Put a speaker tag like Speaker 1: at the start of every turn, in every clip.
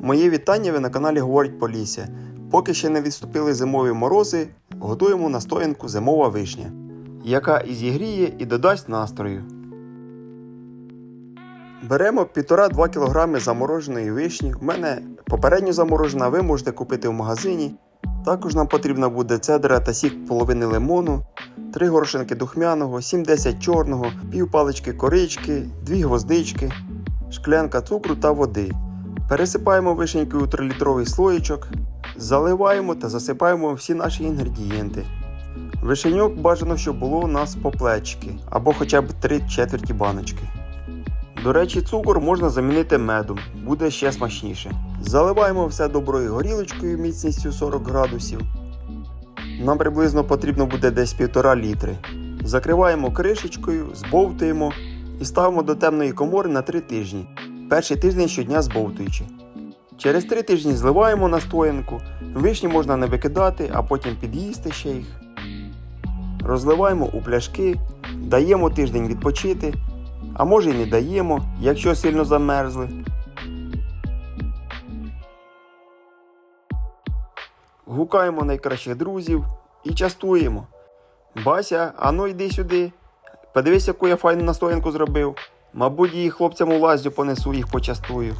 Speaker 1: Моє вітання ви на каналі Говорить Полісся. Поки ще не відступили зимові морози, готуємо настоянку зимова вишня, яка і зігріє і додасть настрою. Беремо 1,5-2 кг замороженої вишні. У мене попередньо заморожена, ви можете купити в магазині. Також нам потрібна буде цедра та сік половини лимону, 3 горошинки духмяного, 7-10 чорного, пів палички корички, 2 гвоздички, шклянка цукру та води. Пересипаємо вишенькою у 3-літровий слоєчок, заливаємо та засипаємо всі наші інгредієнти. Вишеньок бажано, щоб було у нас по плечки або хоча б 3 четверті баночки. До речі, цукор можна замінити медом, буде ще смачніше. Заливаємо все доброю горілочкою міцністю 40 градусів. Нам приблизно потрібно буде десь 1,5 літри. Закриваємо кришечкою, збовтуємо і ставимо до темної комори на 3 тижні. Перший тиждень щодня збовтуючи. Через 3 тижні зливаємо настоянку. Вишні можна не викидати, а потім під'їсти ще їх. Розливаємо у пляшки, даємо тиждень відпочити, а може й не даємо, якщо сильно замерзли. Гукаємо найкращих друзів і частуємо. Бася, ану йди сюди. Подивись, яку я файну настоянку зробив. Мабуть, її хлопцям у лазню понесу їх почастую.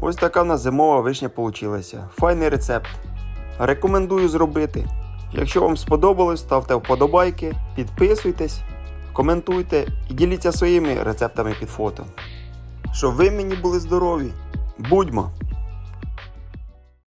Speaker 1: Ось така в нас зимова вишня получилася. Файний рецепт. Рекомендую зробити. Якщо вам сподобалось, ставте вподобайки, підписуйтесь, коментуйте і діліться своїми рецептами під фото. Щоб ви мені були здорові. Будьмо!